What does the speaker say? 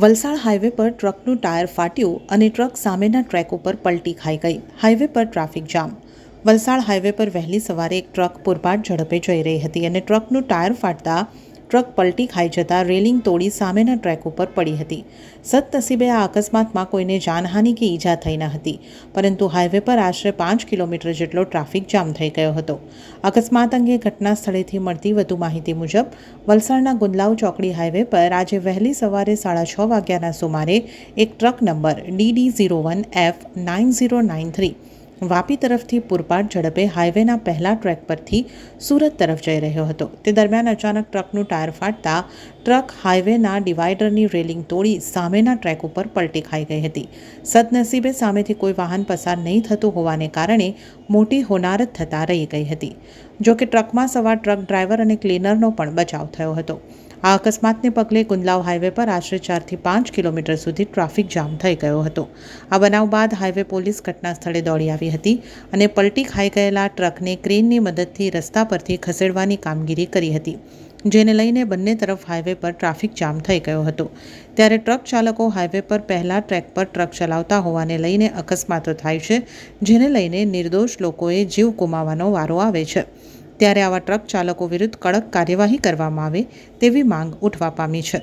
Valsad highway પર ટ્રકનું tyre ફાટ્યું અને truck સામેના ટ્રેક ઉપર પલટી ખાઈ ગઈ. હાઈવે પર ટ્રાફિક જામ. વલસાડ હાઈવે પર વહેલી સવારે એક ટ્રક પૂરપાટ ઝડપે જઈ રહી હતી અને ટ્રકનું ટાયર ફાટતા ટ્રક પલટી ખાઈ જતા રેલિંગ તોડી સામેના ટ્રેક ઉપર પડી હતી. સદનસીબે આ અકસ્માતમાં કોઈને જાનહાનિ કે ઈજા થઈ ન હતી, પરંતુ હાઈવે પર આશરે પાંચ કિલોમીટર જેટલો ટ્રાફિક જામ થઈ ગયો હતો. અકસ્માત અંગે ઘટના સ્થળેથી મળતી વધુ માહિતી મુજબ, વલસાડના ગુંદલાવ ચોકડી હાઈવે પર આજે વહેલી સવારે સાડા છ વાગ્યાના સુમારે એક truck number DD zero one F nine zero nine three Vapi તરફથી પૂરપાટ ઝડપે હાઈવેના પહેલા ટ્રેક પરથી સુરત તરફ જઈ રહ્યો હતો. તે દરમિયાન અચાનક ટ્રકનું ટાયર ફાટતા ટ્રક હાઈવેના ડિવાઈડરની રેલિંગ તોડી સામેના ટ્રેક ઉપર પલટી ખાઈ ગઈ હતી. સદનસીબે સામેથી કોઈ વાહન પસાર નહીં થતું હોવાને કારણે મોટી હોનારત થતાં રહી ગઈ હતી. જો કે ટ્રકમાં સવાર ટ્રક ડ્રાઈવર અને ક્લીનરનો પણ બચાવ થયો હતો. આ અકસ્માતને પગલે કુંદલાવ હાઈવે પર આશરે ચારથી પાંચ કિલોમીટર સુધી ટ્રાફિક જામ થઈ ગયો હતો. આ બનાવ બાદ હાઈવે પોલીસ ઘટના સ્થળે દોડી આવી હતી અને પલટી ખાઈ ગયેલા ટ્રકને ક્રેનની મદદથી રસ્તા પરથી ખસેડવાની કામગીરી કરી હતી. જેને લઈને બંને તરફ હાઈવે પર ટ્રાફિક જામ થઈ ગયો હતો. ત્યારે ટ્રક ચાલકો હાઈવે પર પહેલા ટ્રેક પર ટ્રક ચલાવતા હોવાને લઈને અકસ્માતો થાય છે, જેને લઈને નિર્દોષ લોકોએ જીવ ગુમાવવાનો વારો આવે છે. ત્યારે આવા ટ્રક ચાલકો વિરુદ્ધ કડક કાર્યવાહી કરવામાં આવે તેવી માંગ ઉઠવા પામી છે.